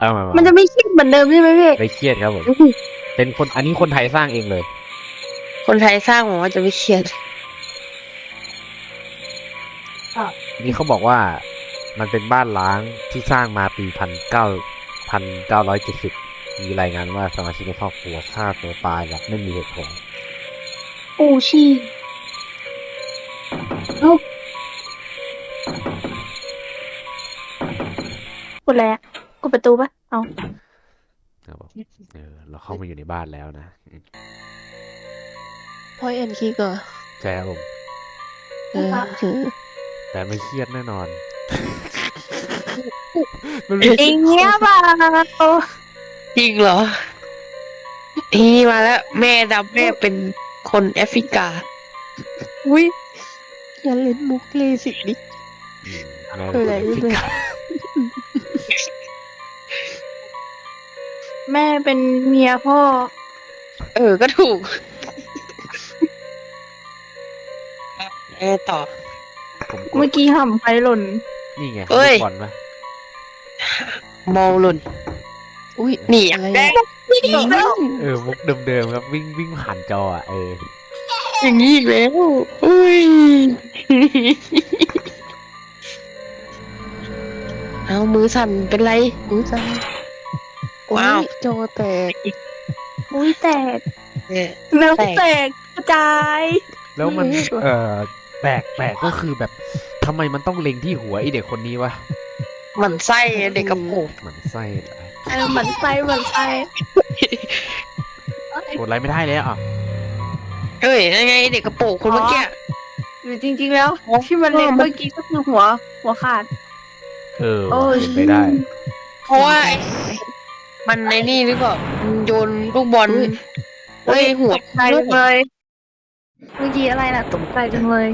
เอามามามันจะไม่คิดเหมือนเดิมใช่ไหมพี่ไม่เครียดครับผม เป็นคนอันนี้คนไทยสร้างเองเลย คนไทยสร้างผมว่าจะไม่เครียดนี่เขาบอกว่ามันเป็นบ้านล้างที่สร้างมาปีพันเก้าพันเก้าร้อยเจ็ดสิบมีรายงานว่าสมาชิกในครอบครัวฆ่าตัวตายแบบไม่มีเหตุผลอูชีเอ้ากดอะไรอะ กดประตูปะเอาครับผมเออเราเข้ามาอยู่ในบ้านแล้วนะอืมพอยเอ็นคีก็ใช่ครับผม เออถือแต่ไม่เครียดแน่นอน มันเองเงี้ยเปล่าจริงเหรออีมาแล้ว แม่ดำแม่เป็นคนแอฟริกา อุ้ยอย่าเล่นมุกเลยสิดิอืมแม่เออไหนเป็นดูเล แม่เป็นเมียพ่อ เออ ก็ถูกเออต่อ ผมกเมื่ดอกี้ห่ำไฟหล่น นี่ไงเอ้ย ลูกบอลปะมองหล่นอุ้ยหนีอะไรแม่เออมุกเดิมๆครับวิ่งวิ่งผ่านจออะเอออย่างนี้อีกแล้วอุ้ยเอามือสั่นเป็นไรมือสั่น ว้าวโจอแตกอุ้ยแตกเออแล้วแตก แตกกระจายแล้วมันเฮ้ยเออแปลกแปลกก็คือแบบทำไมมันต้องเล็งที่หัวไอเด็กคนนี้วะหมันไส้เด็กกระโปรงเหมือนไส้เหรอเออหมันไส้หมันไส้กดไลค์ไม่ได้แล้วอะเอ้ยยังไงเด็กกระโปรงคนเมื่อกี้ หรือจริง ๆ แล้ว ที่มันเล็งเมื่อกี้ก็คือหัว หัวขาด เออโอ้ยเป็นไปได้ เพราะว่าไอ้ มันในนี่หรือเปล่ามันโยนลูกบอลเฮ้ยหัวตกใจจังเลยเมื่อกี้อะไรน่ะตกใจจังเลย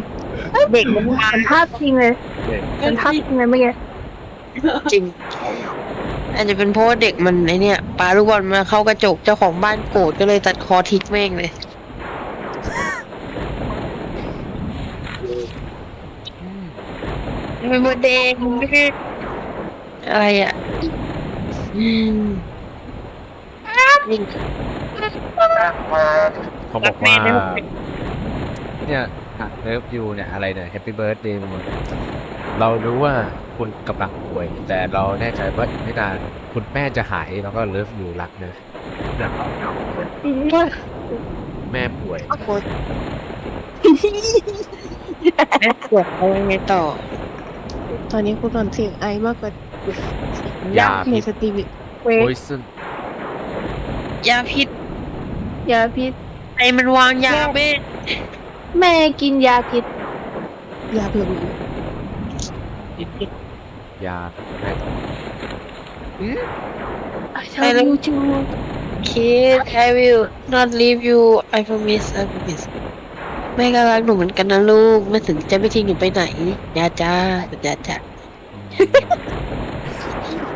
เด็กมันเป็นภาพจริงเลยเป็นภาพจริงเลยเมื่อกี้จริงอาจจะเป็นเพราะว่าเด็กมันไอเนี่ยปาลูกบอลมาเข้ากระจกเจ้าของบ้านโกรธก็เลยตัดคอทิ้งแม่งเลยเป็นโมเดลอะไรอะ อืม นี่เขาบอกว่าเนี่ยเลิฟยูเนี่ยอะไรเนี่ยแฮปปี้เบิร์ดเดย์เรารู้ว่าคุณกำลังป่วย แต่เราแน่ใจว่าอีกไม่นานคุณแม่จะหายแล้วก็เลิฟยูรักนะแม่ป่วยโคตรแม่ปวดเอายังไงต่อ ตอนนี้คุณนอนเสียงไอมากกว่ายาในพิษสติวิเวโพก ยซึนยาพิษยาพิษ ไอมันวางยาแม่แม่กินยาพิษยาเบื่อยาแม่ต่อชอบยูจู Kid I will not leave you I promise I promise แม่ก็รักหนูเหมือนกันนะลูกแม่ถึงจะไม่ทิ้งหนูไปไหนยาจ้าสัญญาจ้า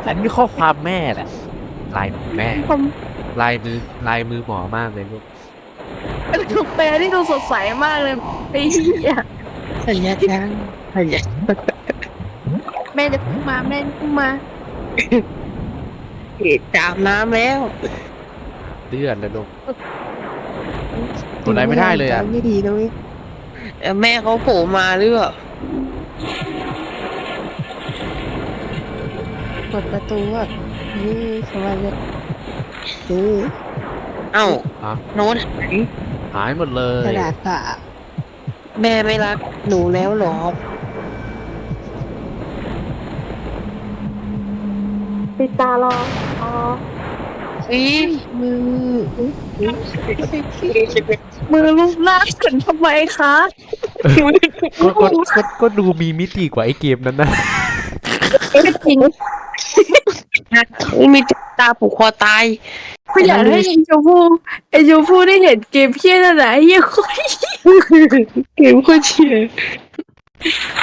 อันนี้ข้อความแม่แหละลายมือแม่ผม ลายมือลายมือหมอมากเลยลูกถูกแปลที่ดูสดใสมากเลยไอ้เหี้ยสัญญาจ้าสัญญาแม่จะพุ่งมาแม่จะพุ่งมาจามน้ำแล้วเดือดเลยลูกกดไลค์ไม่ได้เลยอะไม่ดีนะเว้ยเออแม่เขาโผล่มาหรือเปล่าเปิดประตูอะนี่สวัสดีเอ อเอ้าอะโน้ตหายหายหมดเลย กระดาษเปล่าแม่ไม่รักหนูแล้วเหรอ ปิดตารออ๋ออีมือมือลูกหน้าฉันทำไมคะก็ก็ก็ก็ดูมีมิติกว่าไอ้เกมนั้นนะ จริงมีตาผูกคอตาย ไม่อยากให้ไอ้ชมพู่ไอ้ชมพู่ได้เห็นเกมเพี้ยนั่นแหละไอ้เหี้ยโคตรเกมโคตรเชียร์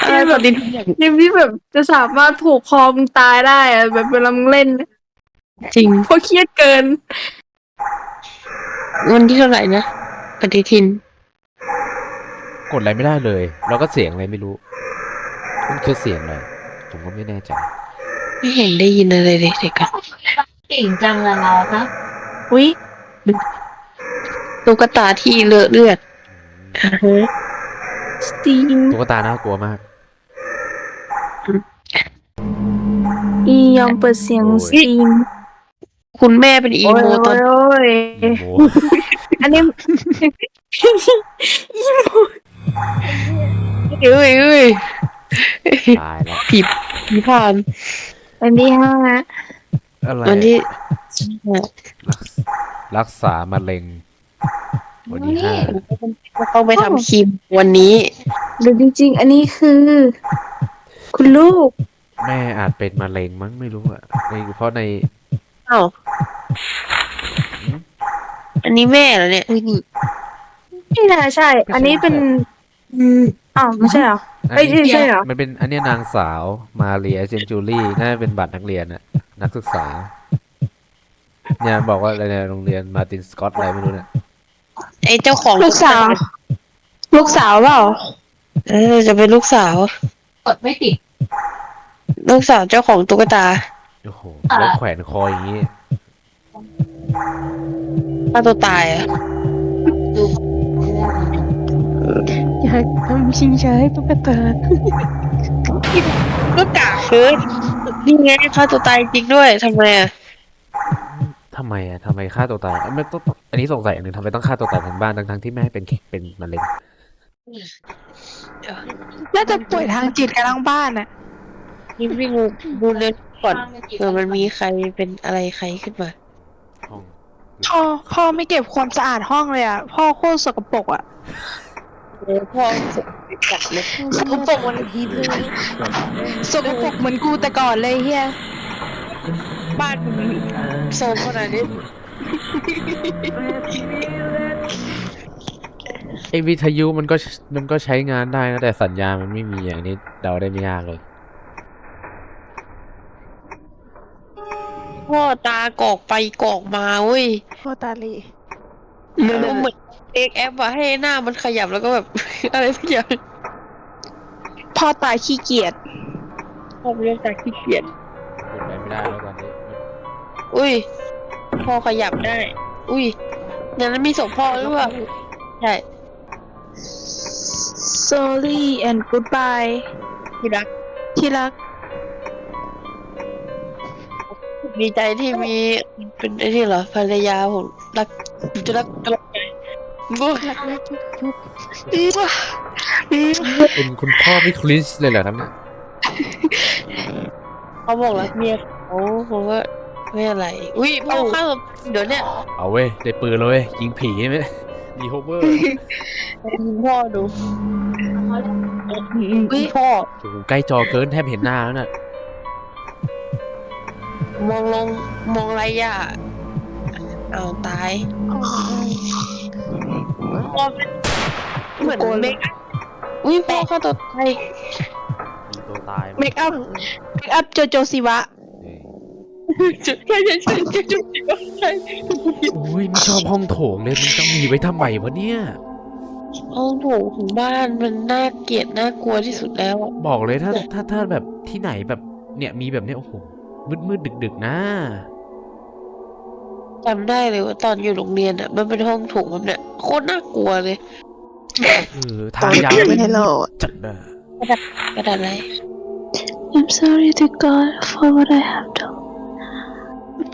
อะไรปฏิทินเกมที่แบบจะสามารถผูกคอมึงตายได้อะแบบเวลามึงเล่นจริง เพราะเครียดเกิน วันที่เท่าไหร่นะปฏิทิน กดอะไรไม่ได้เลย แล้วก็เสียงอะไรไม่รู้ มันคือเสียงอะไรผมก็ไม่แน่ใจ ไม่เห็นได้ยินอะไรเลยเด็กอะเก่งจังละเราครับ อุ้ยตุ๊กตาที่เลอะเลือดอ่าฮะสตีมตุ๊กตาน่ากลัวมาก อียอมเปิดเสียงโอ้ยสตีมคุณแม่เป็นอีโอ้ยโมตอนโอ้ยโอ้อันนี้เอ้ยเอ้ยตายแล้วผีผ่านวันที่ห้า อะไรวันที่รักรักษามะเร็ง วันที่ห้าต้องไปทำครีมวันนี้หรือจริงๆ อันนี้คือ คุณลูก แม่อาจเป็นมะเร็งมั้งไม่รู้อะในเพราะในอ้าวอันนี้แม่เหรอเนี่ยอุ้ยนี่ไม่น่าใช่ อันนี้เป็น อืมอ้าวไม่ใช่เหรออันเอ้ยนี้ใช่เหรอมันเป็นอันเนี้ยนางสาวมาเรียเซนจูรี่น่าจะเป็นบัตรนักเรียนอะ นักศึกษา เนี่ยบอกว่าอะไรในโรงเรียนมาตินสกอตอะไรไม่รู้เนี่ย ไอ้เจ้าของลูกสาว ลูกสาวเปล่าเออจะเป็นลูกสาว กดไม่ติด ลูกสาวเจ้าของตุ๊กตาโอ้โหแล้วแขวนคออย่างนี้ฆ่าตัวตายอะดูอยากทำชิงช้าให้ตุ๊กตา ก็กา เกินนี่ไงฆ่าตัวตายจริงด้วยทำไมอะทำไมอะทำไมฆ่าตัวตายไม่ต้องอันนี้สงสัยอันหนึ่งทำไมต้องฆ่าตัวตายทั้งบ้านทั้งๆที่แม่เป็นเป็นมะเร็งน่าจะป่วยทางจิตกันทั้งบ้านอะ นี่วิ่งดูเรื่องก่อนเผื่อมันมีใครเป็นอะไรใครขึ้นมา ห้อง พ่อพ่อไม่เก็บความสะอาดห้องเลยอะ พ่อโคตรสกปรกอะ เออพ่อจัดเลยสกปรกวันทีเลยสกปรกเหมือนกูแต่ก่อนเลยเฮียบ้านมันโซมขนาดนี้ไอวิทยุมันก็มันก็ใช้งานได้นะแต่สัญญาณมันไม่มีอย่างนี้เดาได้ไม่ยากเลย พ่อตากอกไปกอกมาเว้ยพ่อตาลีมันเหมือน เอ็กแอปอะให้หน้ามันขยับแล้วก็แบบ อะไรสักอย่างพ่อตาขี้เกียจพ่อเรื่องจากขี้เกียจกดไปไม่ได้แล้วตอนนี้อุ้ยพ่อขยับได้ อุ้ยอย่างนั้นมีศพพ่อหรือเปล่าใช่ sorry and goodbye ที่รักที่รัก ดีใจที่มีเป็นไอ้นี่เหรอภรรยาผมรักจะรักตลอดไป กูรักแรกทุกทุกดีป่ะดีป่ะเป็นคุณพ่อพี่คริสเลยเหรอครับเนี่ยเขาบอกรักเมียเขาผมว่าไม่อะไร อุ้ยพ่อข้าวเดี๋ยวเนี่ยเอาเว้ยได้ปืนเลยเว้ยยิงผีไหมดีโฮเวอร์ยิงพ่อดูอุ้ยพ่อโอ้โหใกล้จอเกินแทบเห็นหน้าแล้วน่ะมองลงมองไรอะเอาวตายพ่อ เป็นเหมือนเมคอัพอุ้ยพ่อเข้าตัวตายมีตัวตายเมคอัพเมคอัพโจโจสิวะใช่ใช่ใช่ใช่ใช่ใช่โอ้ยไม่ชอบห้องโถงเลยมันต้องมีไว้ทำไมวะเนี่ยห้องโถงของบ้านมันน่าเกลียดน่ากลัวที่สุดแล้วอะบอกเลยถ้าถ้าถ้าแบบที่ไหนแบบเนี่ยมีแบบเนี้ยโอ้โหมืดมืดดึกดึกๆนะ จำได้เลยว่าตอนอยู่โรงเรียนอะ มันเป็นห้องโถงแบบเนี้ยโคตรน่ากลัวเลย เออทางยาวไม่ Hello จัดเลยกระดาษอะไร I'm sorry to God for what I have done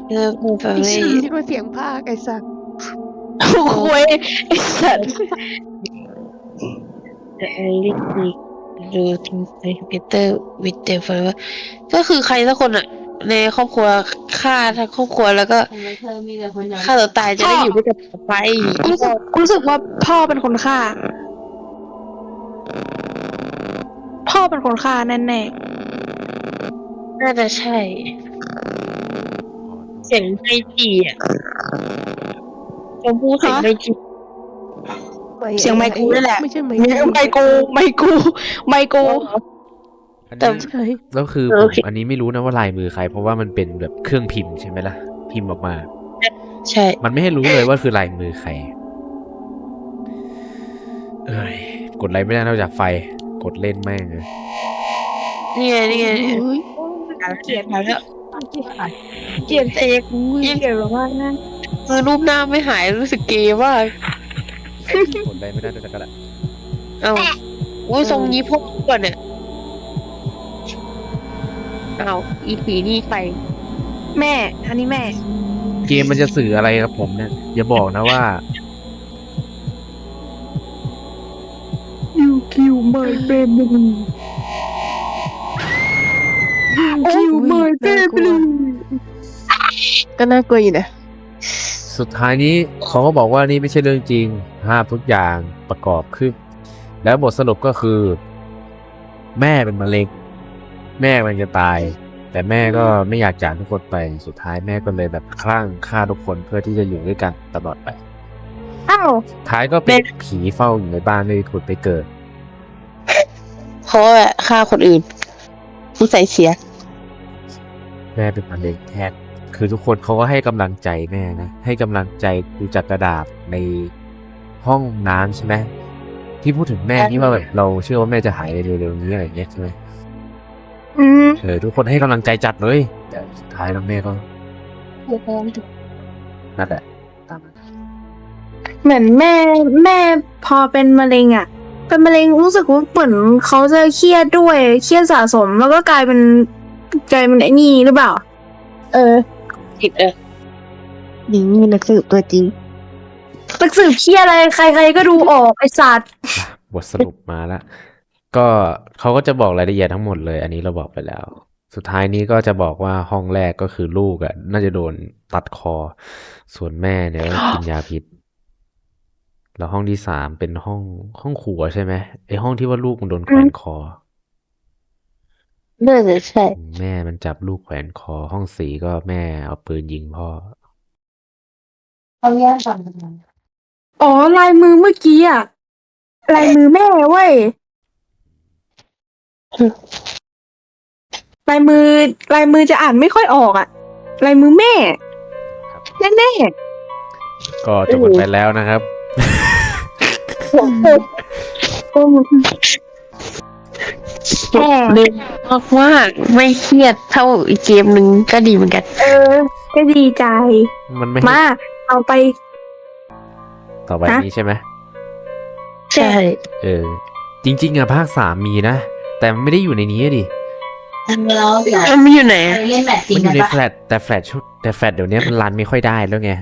เออกูแบบไอ้ไม่ชี้ที่มันเสียงภาคไอ้สัตว์โอ้ยไอ้สัตว์ The only thing do to stay together with them forever ก็คือใครสักคนอะ ในครอบครัวฆ่าทั้งครอบครัวแล้วก็ทำไมเธอมีแต่คนอยากฆ่าตัวตายจะได้อยู่ด้วยกันต่อไปกูรู้สึกกูรู้สึกว่าพ่อเป็นคนฆ่า พ่อเป็นคนฆ่าแน่น่าจะใช่ เสียงไมจีอะชมพู่เสียงไมจีๆเสียงไมค์กูนั่นแหละไม่ใช่ไมไมค์กูไมค์กูไมค์กู อันแต่นี้ใช่ แล้วคือเอผอมโอเค อันนี้ไม่รู้นะว่าลายมือใคร เพราะว่ามันเป็นแบบเครื่องพิมพ์ใช่ไหมล่ะ พิมพ์ออกมา ใช่ มันไม่ให้รู้เลยว่าคือลายมือใคร เอ้ย กดอะไรไม่ได้นอกจากไฟ กดเล่นแม่งเลยนี่ไงนี่ไงเฮ้ยเกลียดแล้วเกลียดแต่ยังเกลียดแบบว่านั่นคือรูปหน้าไม่หายรู้สึกเกย์ว่ากกดไปไม่ได้ด้วยกันละเอ้าอุ้ยทรงนี้พวกก่อนเนี่ย เอ้าอีผีนี่ใครแม่ อันนี้แม่ เกมมันจะสื่ออะไรกับผมเนี่ยอย่าบอกนะว่า You kill my family You kill my family ก็น่ากลัวอยู่นะสุดท้ายนี้เขาก็บอกว่านี่ไม่ใช่เรื่องจริงภาพทุกอย่างประกอบขึ้น แล้วบทสรุปก็คือ แม่เป็นมะเร็ง แม่มันจะตาย แต่แม่ก็ไม่อยากจากทุกคนไปสุดท้ายแม่ก็เลยแบบคลั่งฆ่าทุกคนเพื่อที่จะอยู่ด้วยกันตลอดไปอ้าวท้ายก็เป็นผีเฝ้าอยู่ในบ้านไม่มีผุดไปเกิดเพราะว่าฆ่าคนอื่นผู้ใส่เสีย แม่เป็นมะเร็งแทนคือทุกคนเขาก็ให้กำลังใจแม่นะ ให้กำลังใจดูจากกระดาษในห้องน้ำใช่ไหมที่พูดถึงแม่ที่ว่าแบบเราเชื่อว่าแม่จะหายในเร็วๆนี้อะไรอย่างเงี้ยใช่ไหม อืมเออทุกคนให้กำลังใจจัดเลยแต่สุดท้ายแล้วแม่ก็นั่นแหละตามนั้นเหมือนแม่แม่พอเป็นมะเร็งอะ เป็นมะเร็งรู้สึกว่าเหมือนเขาจะเครียดด้วยเครียดสะสม แล้วก็กลายเป็นกลายเป็นไอ้นี่หรือเปล่า เออผิดเออนี่มีนักสืบตัวจริงหนักสืบเครียดอะไรใคร ๆ ก็ดูออกไอ้สัตว์ บทสรุปมาแล้ว ก็เขาก็จะบอกรายละเอียดทั้งหมดเลย อันนี้เราบอกไปแล้ว สุดท้ายนี้ก็จะบอกว่าห้องแรกก็คือลูกอะ น่าจะโดนตัดคอ ส่วนแม่เนี่ยก็กินยาพิษ แล้วห้องที่สามเป็นห้องห้องครัวใช่ไหมไอห้องที่ว่าลูกมันโดนแขวนคอน่าจะใช่ แม่มันจับลูกแขวนคอ ห้องสี่ก็แม่เอาปืนยิงพ่อเขาแยกกันทำไมอ๋อลายมือเมื่อกี้อะลายมือแม่เว้ย ลายมือลายมือจะอ่านไม่ค่อยออกอะลายมือแม่ครับแน่ก็จบกันไปแล้วนะครับๆแม่เล่นมากมากๆไม่เครียดเท่าอีกเกมหนึ่งก็ดีเหมือนกัน เออ ก็ดีใจ มันไม่มาเอาไป ต่อไปฮะนี้ใช่ไหมใช่ เออ จริง ๆอะภาคสามมีนะ แต่มันไม่ได้อยู่ในนี้อะดิ แล้วเดี๋ยวมันไม่อยู่ไหนไปอะเล่นแมตช์จริมังนอกันยู่ในปะ แฟลตแต่แฟลตชุดแต่แฟลตเดี๋ยวนี้มันรันไม่ค่อยได้แล้วไง